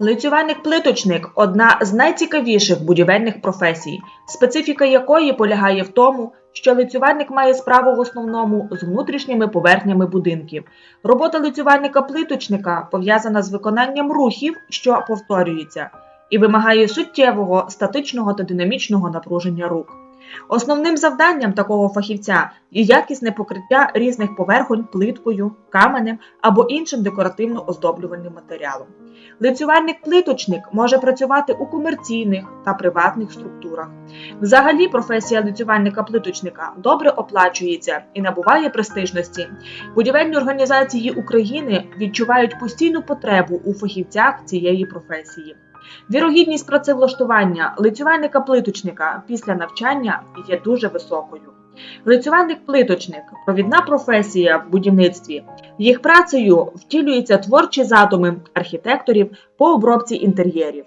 Лицювальник-плиточник одна з найцікавіших будівельних професій, специфіка якої полягає в тому, що лицювальник має справу в основному з внутрішніми поверхнями будинків. Робота лицювальника-плиточника пов'язана з виконанням рухів, що повторюються, і вимагає суттєвого статичного та динамічного напруження рук. Основним завданням такого фахівця є якісне покриття різних поверхонь плиткою, каменем або іншим декоративно-оздоблювальним матеріалом. Лицювальник-плиточник може працювати у комерційних та приватних структурах. Взагалі, професія лицювальника-плиточника добре оплачується і набуває престижності. Будівельні організації України відчувають постійну потребу у фахівцях цієї професії. Вірогідність працевлаштування лицювальника-плиточника після навчання є дуже високою. Лицювальник-плиточник провідна професія в будівництві. Їх працею втілюються творчі задуми архітекторів по обробці інтер'єрів.